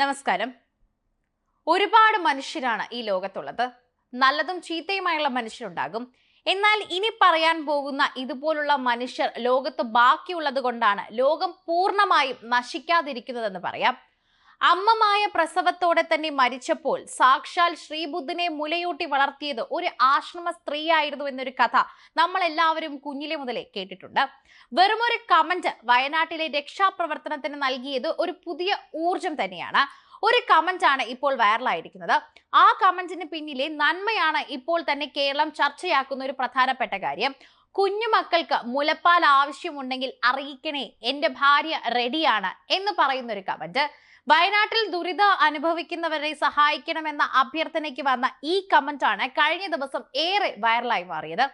നമസ്കാരം. ഒരുപാട് മനുഷ്യരാണ് ഈ ലോകത്തുള്ളത്. നല്ലതും ചീത്തയുമായുള്ള മനുഷ്യരുണ്ടാകും. എന്നാൽ ഇനി പറയാൻ പോകുന്ന ഇതുപോലുള്ള മനുഷ്യർ ലോകത്ത് ബാക്കിയുള്ളത് കൊണ്ടാണ് ലോകം പൂർണമായും നശിക്കാതിരിക്കുന്നതെന്ന് പറയാം. അമ്മമായ പ്രസവത്തോടെ തന്നെ മരിച്ചപ്പോൾ സാക്ഷാൽ ശ്രീബുദ്ധനെ മുലയൂട്ടി വളർത്തിയത് ഒരു ആശ്രമ സ്ത്രീയായിരുന്നു എന്നൊരു കഥ നമ്മൾ എല്ലാവരും കുഞ്ഞിലെ മുതലേ കേട്ടിട്ടുണ്ട്. വെറുമൊരു കമന്റ് വയനാട്ടിലെ രക്ഷാപ്രവർത്തനത്തിന് നൽകിയത് ഒരു പുതിയ ഊർജം തന്നെയാണ്. ഒരു കമന്റ് ആണ് ഇപ്പോൾ വൈറലായിരിക്കുന്നത്. ആ കമന്റിന് പിന്നിലെ നന്മയാണ് ഇപ്പോൾ തന്നെ കേരളം ചർച്ചയാക്കുന്ന ഒരു പ്രധാനപ്പെട്ട കാര്യം. കുഞ്ഞുമക്കൾക്ക് മുലപ്പാൽ ആവശ്യമുണ്ടെങ്കിൽ അറിയിക്കണേ എന്റെ ഭാര്യ റെഡിയാണ് എന്ന് പറയുന്ന ഒരു കമന്റ്. വയനാട്ടിൽ ദുരിത അനുഭവിക്കുന്നവരെ സഹായിക്കണമെന്ന അഭ്യർത്ഥനയ്ക്ക് വന്ന ഈ കമന്റാണ് കഴിഞ്ഞ ദിവസം ഏറെ വൈറലായി മാറിയത്.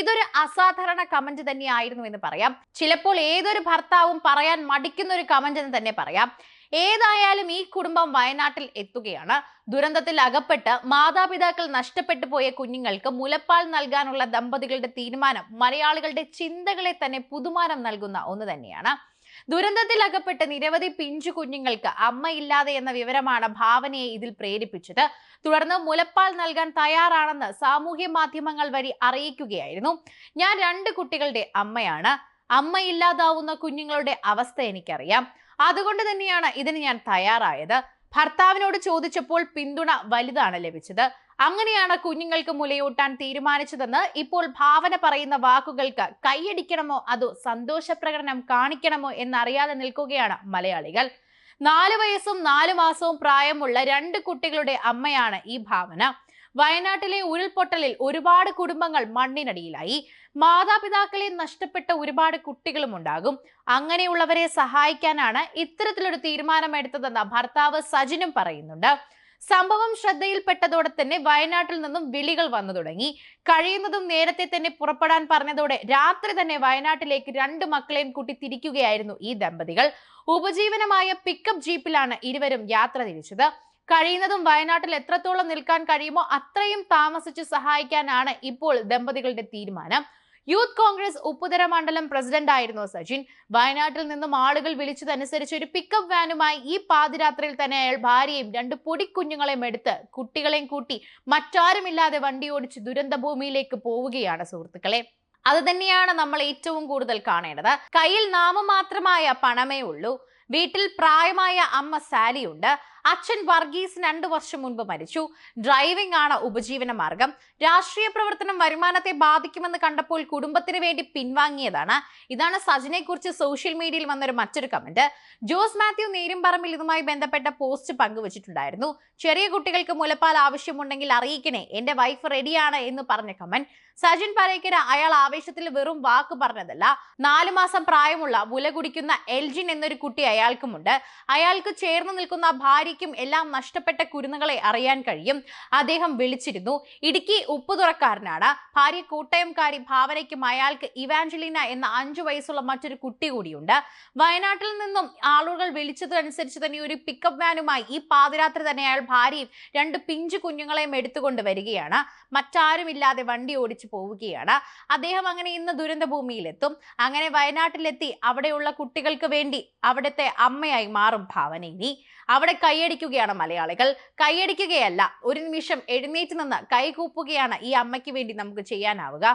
ഇതൊരു അസാധാരണ കമന്റ് തന്നെയായിരുന്നു എന്ന് പറയാം. ചിലപ്പോൾ ഏതൊരു ഭർത്താവും പറയാൻ മടിക്കുന്ന ഒരു കമന്റ് എന്ന് തന്നെ പറയാം. ഏതായാലും ഈ കുടുംബം വയനാട്ടിൽ എത്തുകയാണ്. ദുരന്തത്തിൽ അകപ്പെട്ട് മാതാപിതാക്കൾ നഷ്ടപ്പെട്ടു പോയ കുഞ്ഞുങ്ങൾക്ക് മുലപ്പാൽ നൽകാനുള്ള ദമ്പതികളുടെ തീരുമാനം മലയാളികളുടെ ചിന്തകളെ തന്നെ പുതുമാനം നൽകുന്ന ഒന്ന് തന്നെയാണ്. ദുരന്തത്തിൽ അകപ്പെട്ട് നിരവധി പിഞ്ചു കുഞ്ഞുങ്ങൾക്ക് അമ്മയില്ലാതെ എന്ന വിവരമാണ് ഭാവനയെ ഇതിൽ പ്രേരിപ്പിച്ചത്. തുടർന്ന് മുലപ്പാൽ നൽകാൻ തയ്യാറാണെന്ന് സാമൂഹ്യ മാധ്യമങ്ങൾ വഴി അറിയിക്കുകയായിരുന്നു. ഞാൻ രണ്ട് കുട്ടികളുടെ അമ്മയാണ്. അമ്മയില്ലാതാവുന്ന കുഞ്ഞുങ്ങളുടെ അവസ്ഥ എനിക്കറിയാം. അതുകൊണ്ട് തന്നെയാണ് ഇതിന് ഞാൻ തയ്യാറായത്. ഭർത്താവിനോട് ചോദിച്ചപ്പോൾ പിന്തുണ വലുതാണ് ലഭിച്ചത്. അങ്ങനെയാണ് കുഞ്ഞുങ്ങൾക്ക് മുലയൂട്ടാൻ തീരുമാനിച്ചതെന്ന് ഇപ്പോൾ ഭാവന പറയുന്ന വാക്കുകൾക്ക് കൈയടിക്കണമോ? അതോ സന്തോഷപ്രകടനം കാണിക്കണമോ? എന്നറിയാതെ നിൽക്കുകയാണ് മലയാളികൾ. നാല് വയസ്സും നാല് മാസവും പ്രായമുള്ള രണ്ട് കുട്ടികളുടെ അമ്മയാണ് ഈ ഭാവന. വയനാട്ടിലെ ഉരുൾപൊട്ടലിൽ ഒരുപാട് കുടുംബങ്ങൾ മണ്ണിനടിയിലായി. മാതാപിതാക്കളെ നഷ്ടപ്പെട്ട ഒരുപാട് കുട്ടികളും ഉണ്ടാകും. അങ്ങനെയുള്ളവരെ സഹായിക്കാനാണ് ഇത്തരത്തിലൊരു തീരുമാനമെടുത്തതെന്ന് ഭർത്താവ് സജിനും പറയുന്നുണ്ട്. സംഭവം ശ്രദ്ധയിൽപ്പെട്ടതോടെ തന്നെ വയനാട്ടിൽ നിന്നും വിളികൾ വന്നു തുടങ്ങി. കഴിയുന്നതും നേരത്തെ തന്നെ പുറപ്പെടാൻ പറഞ്ഞതോടെ രാത്രി തന്നെ വയനാട്ടിലേക്ക് രണ്ട് മക്കളെയും കൂട്ടി തിരിക്കുകയായിരുന്നു ഈ ദമ്പതികൾ. ഉപജീവനമായ പിക്കപ്പ് ജീപ്പിലാണ് ഇരുവരും യാത്ര തിരിച്ചത്. കഴിയുന്നതും വയനാട്ടിൽ എത്രത്തോളം നിൽക്കാൻ കഴിയുമോ അത്രയും താമസിച്ച് സഹായിക്കാനാണ് ഇപ്പോൾ ദമ്പതികളുടെ തീരുമാനം. യൂത്ത് കോൺഗ്രസ് ഉപ്പുതര മണ്ഡലം പ്രസിഡന്റ് ആയിരുന്നു സച്ചിൻ. വയനാട്ടിൽ നിന്നും ആളുകൾ വിളിച്ചതനുസരിച്ച് ഒരു പിക്കപ്പ് വാനുമായി ഈ പാതിരാത്രിയിൽ തന്നെ അയാൾ ഭാര്യയും രണ്ട് പൊടിക്കുഞ്ഞുങ്ങളെയും എടുത്ത് കുട്ടികളെയും കൂട്ടി മറ്റാരുമില്ലാതെ വണ്ടി ഓടിച്ച് ദുരന്ത ഭൂമിയിലേക്ക് പോവുകയാണ് സുഹൃത്തുക്കളെ. അത് തന്നെയാണ് നമ്മൾ ഏറ്റവും കൂടുതൽ കാണേണ്ടത്. കയ്യിൽ നാമമാത്രമായ പണമേ ഉള്ളൂ. വീട്ടിൽ പ്രായമായ അമ്മ സാലിയുണ്ട്. അച്ഛൻ വർഗീസ് രണ്ടു വർഷം മുൻപ് മരിച്ചു. ഡ്രൈവിംഗ് ആണ് ഉപജീവന മാർഗം. രാഷ്ട്രീയ പ്രവർത്തനം വരുമാനത്തെ ബാധിക്കുമെന്ന് കണ്ടപ്പോൾ കുടുംബത്തിന് വേണ്ടി പിൻവാങ്ങിയതാണ്. ഇതാണ് സജിനെ കുറിച്ച് സോഷ്യൽ മീഡിയയിൽ വന്നൊരു മറ്റൊരു കമന്റ് ജോസ് മാത്യു നേരുംപറമ്പിൽ ഇതുമായി ബന്ധപ്പെട്ട പോസ്റ്റ് പങ്കുവച്ചിട്ടുണ്ടായിരുന്നു. ചെറിയ കുട്ടികൾക്ക് മുലപ്പാൽ ആവശ്യമുണ്ടെങ്കിൽ അറിയിക്കണേ എന്റെ വൈഫ് റെഡിയാണ് എന്ന് പറഞ്ഞ കമന്റ് സജിൻ പരേക്കര അയാൾ ആവേശത്തിൽ വെറും വാക്ക് പറഞ്ഞതല്ല. നാലു മാസം പ്രായമുള്ള മുല കുടിക്കുന്ന എൽജിൻ എന്നൊരു കുട്ടി അയാൾക്കുമുണ്ട്. അയാൾക്ക് ചേർന്ന് നിൽക്കുന്ന ഭാര്യയ്ക്കും എല്ലാം നഷ്ടപ്പെട്ട കുരുന്നുകളെ അറിയാൻ കഴിയും. അദ്ദേഹം വിളിച്ചിരുന്നു ഇടുക്കി ഉപ്പുതുറക്കാരനാണ്. ഭാര്യ കോട്ടയംകാരി ഭാവനയ്ക്കും അയാൾക്ക് ഇവാഞ്ചലിന എന്ന അഞ്ചു വയസ്സുള്ള മറ്റൊരു കുട്ടി കൂടിയുണ്ട്. വയനാട്ടിൽ നിന്നും ആളുകൾ വിളിച്ചതനുസരിച്ച് തന്നെ ഒരു പിക്കപ്പ് വാനുമായി ഈ പാതിരാത്രി തന്നെ അയാൾ ഭാര്യയും രണ്ട് പിഞ്ചു കുഞ്ഞുങ്ങളെയും എടുത്തുകൊണ്ട് വരികയാണ്. മറ്റാരുമില്ലാതെ വണ്ടി ഓടിച്ചു പോവുകയാണ്. അദ്ദേഹം അങ്ങനെ ഇന്ന് ദുരന്ത ഭൂമിയിലെത്തും അങ്ങനെ വയനാട്ടിലെത്തി അവിടെയുള്ള കുട്ടികൾക്ക് വേണ്ടി അവിടുത്തെ അമ്മയായി മാറും ഭാവന ഇനി അവിടെ കൈയടിക്കുകയാണ് മലയാളികൾ. കൈയടിക്കുകയല്ല ഒരു നിമിഷം എഴുന്നേറ്റ് നിന്ന് കൈകൂപ്പുകയാണ് ഈ അമ്മയ്ക്ക് വേണ്ടി നമുക്ക് ചെയ്യാനാവുക.